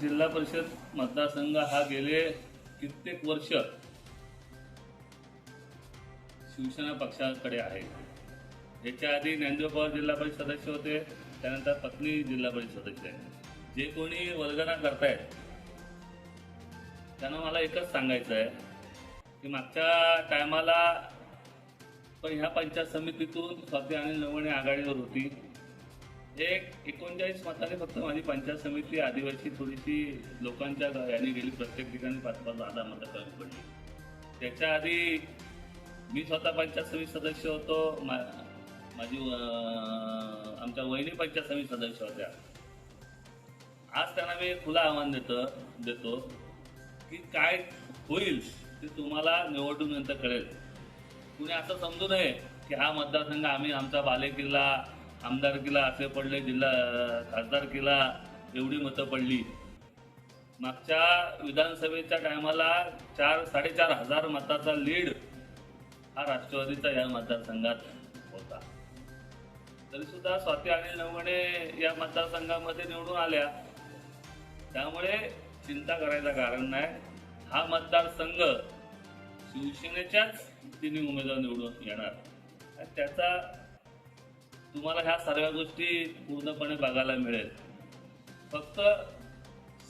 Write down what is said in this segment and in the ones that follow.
जिल्हा परिषद मतदारसंघ हा गेले कित्येक वर्ष शिवसेना पक्षाकडे आहे. याच्या आधी ज्ञानदेव पवार जिल्हा परिषद सदस्य होते त्यानंतर पत्नी जिल्हा परिषद सदस्य आहे. जे कोणी वर्गना करतायत त्यांना मला एकच सांगायचं आहे की मागच्या टायमाला पण ह्या पंचायत समितीतून स्वाती आणि नवणी आघाडीवर होती. एक एकोणचाळीस मताने फक्त माझी पंचायत समिती आदिवासी थोडीशी लोकांच्या याने गेली प्रत्येक ठिकाणी पाच पाच दहा दहा मतं कमी पडली. त्याच्या आधी मी स्वतः पंचायत समिती सदस्य होतो मा माझी आमच्या वहिनी पंचायत समिती सदस्य होत्या. आज त्यांना मी खुला आव्हान देतो देतो की काय होईल ते तुम्हाला निवडून नंतर कळेल. कुणी असं समजू नये की हा मतदारसंघ आम्ही आमचा बालेकिल्ला आमदारकीला असे पडले जिल्हा खासदारकीला एवढी मतं पडली. मागच्या विधानसभेच्या टायमाला चार साडेचार हजार मताचा लीड हा राष्ट्रवादीचा या मतदारसंघात होता. तरीसुद्धा स्वाती आणि नवगणे या मतदारसंघामध्ये निवडून आल्या. त्यामुळे चिंता करायचं कारण नाही. हा मतदारसंघ शिवसेनेच्याच तिन्ही उमेदवार निवडून येणार. त्याचा तुम्हाला ह्या सर्व गोष्टी पूर्णपणे बघायला मिळेल. फक्त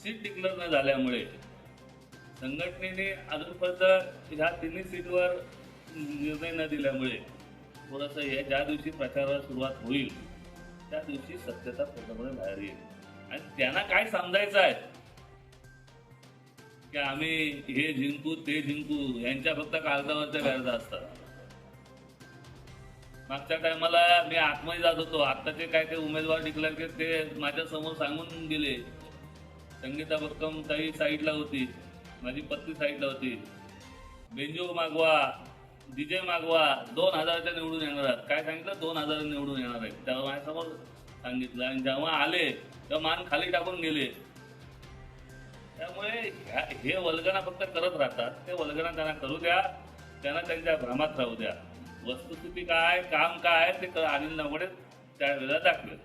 सीट डिक्लेअर न झाल्यामुळे संघटनेने अजूनपर्यंत ह्या तिन्ही सीटवर निर्णय न दिल्यामुळे थोडंसं हे ज्या दिवशी प्रचाराला सुरुवात होईल त्या दिवशी सत्यता पूर्णपणे बाहेर येईल. आणि त्यांना काय समजायचं आहे? की आम्ही हे जिंकू ते जिंकू यांच्या फक्त कागदावरच्या गरजा असतात. मागच्या टायमाला मी आतमध्ये जात होतो. आत्ताचे काय ते उमेदवार डिक्लेअर केले ते माझ्यासमोर सांगून गेले संगीता भक्कम ताई साईडला होती. माझी पत्नी साईडला होती. बेंजो मागवा डीजे मागवा दोन हजाराच्या निवडून येणार आहेत. काय सांगितलं? दोन हजार निवडून येणार आहेत. तेव्हा माझ्यासमोर सांगितलं. आणि जेव्हा आले तेव्हा मान खाली टाकून गेले. त्यामुळे हे वल्गना फक्त करत राहतात. ते वल्गना त्यांना करू द्या. त्यांना त्यांच्या भ्रमात राहू द्या. वस्तुस्थिती काय काम काय ते क- नवडे नवगडे त्यावेळेला दाखवेल.